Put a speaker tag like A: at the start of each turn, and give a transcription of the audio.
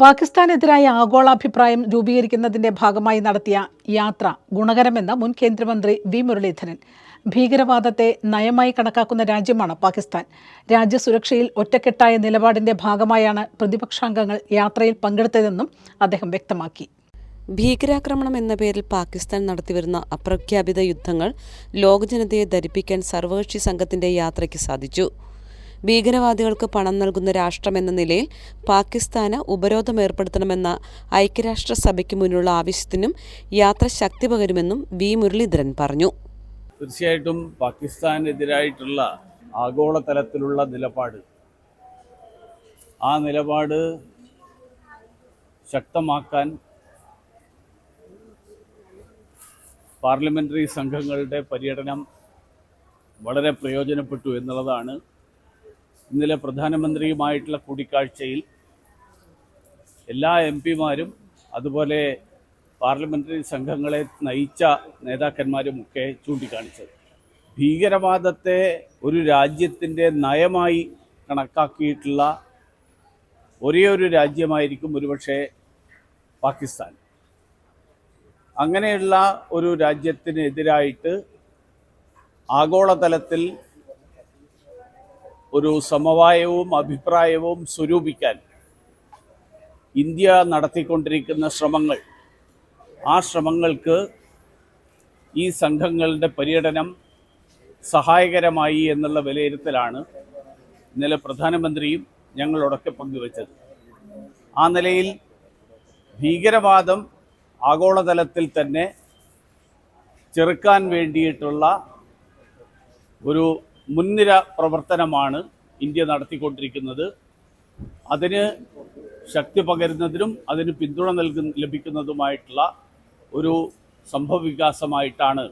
A: പാകിസ്ഥാനെതിരായ ആഗോളാഭിപ്രായം രൂപീകരിക്കുന്നതിന്റെ ഭാഗമായി നടത്തിയ യാത്ര ഗുണകരമെന്ന് മുൻ കേന്ദ്രമന്ത്രി വി മുരളീധരൻ. ഭീകരവാദത്തെ നയമായി കണക്കാക്കുന്ന രാജ്യമാണ് പാകിസ്ഥാൻ. രാജ്യസുരക്ഷയിൽ ഒറ്റക്കെട്ടായ നിലപാടിന്റെ ഭാഗമായാണ് പ്രതിപക്ഷാംഗങ്ങൾ യാത്രയിൽ പങ്കെടുത്തതെന്നും അദ്ദേഹം വ്യക്തമാക്കി.
B: ഭീകരാക്രമണം എന്ന പേരിൽ പാകിസ്ഥാൻ നടത്തിവരുന്ന അപ്രഖ്യാപിത യുദ്ധങ്ങൾ ലോകജനതയെ ധരിപ്പിക്കാൻ സർവകക്ഷി സംഘത്തിന്റെ യാത്രയ്ക്ക് സാധിച്ചു. ഭീകരവാദികൾക്ക് പണം നൽകുന്ന രാഷ്ട്രമെന്ന നിലയിൽ പാകിസ്ഥാന് ഉപരോധം ഏർപ്പെടുത്തണമെന്ന ഐക്യരാഷ്ട്രസഭയ്ക്ക് മുന്നിലുള്ള ആവശ്യത്തിനും യാത്ര ശക്തി പകരുമെന്നും വി. മുരളീധരൻ പറഞ്ഞു.
C: തീർച്ചയായിട്ടും പാകിസ്ഥാനെതിരായിട്ടുള്ള ആഗോളതലത്തിലുള്ള നിലപാട് ആ നിലപാട് ശക്തമാക്കാൻ പാർലമെന്ററി സംഘങ്ങളുടെ പര്യടനം വളരെ പ്രയോജനപ്പെട്ടു എന്നുള്ളതാണ് ഇന്നലെ പ്രധാനമന്ത്രിയുമായിട്ടുള്ള കൂടിക്കാഴ്ചയിൽ എല്ലാ എം പിമാരും അതുപോലെ പാർലമെന്ററി സംഘങ്ങളെ നയിച്ച നേതാക്കന്മാരുമൊക്കെ ചൂണ്ടിക്കാണിച്ചത്. ഭീകരവാദത്തെ ഒരു രാജ്യത്തിന്റെ നയമായി കണക്കാക്കിയിട്ടുള്ള ഒരേ ഒരു രാജ്യമായിരിക്കും ഒരുപക്ഷെ പാകിസ്ഥാൻ. അങ്ങനെയുള്ള ഒരു രാജ്യത്തിനെതിരായിട്ട് ആഗോളതലത്തിൽ ഒരു സമവായവും അഭിപ്രായവും സ്വരൂപിക്കാൻ ഇന്ത്യ നടത്തിക്കൊണ്ടിരിക്കുന്ന ശ്രമങ്ങൾ ആ ശ്രമങ്ങൾക്ക് ഈ സംഘങ്ങളുടെ പര്യടനം സഹായകരമായി എന്നുള്ള വിലയിരുത്തലാണ് ഇന്നലെ പ്രധാനമന്ത്രിയും ഞങ്ങളോടൊക്കെ പങ്കുവച്ചത്. ആ നിലയിൽ ഭീകരവാദം ആഗോളതലത്തിൽ തന്നെ ചെറുക്കാൻ വേണ്ടിയിട്ടുള്ള ഒരു മുൻനിര പ്രവർത്തനമാണ് ഇന്ത്യ നടത്തിക്കൊണ്ടിരിക്കുന്നത്. അതിന് ശക്തി പകരുന്നതിനും അതിന് പിന്തുണ നൽകുന്ന ലഭിക്കുന്നതുമായിട്ടുള്ള ഒരു സംഭവവികാസമായിട്ടാണ്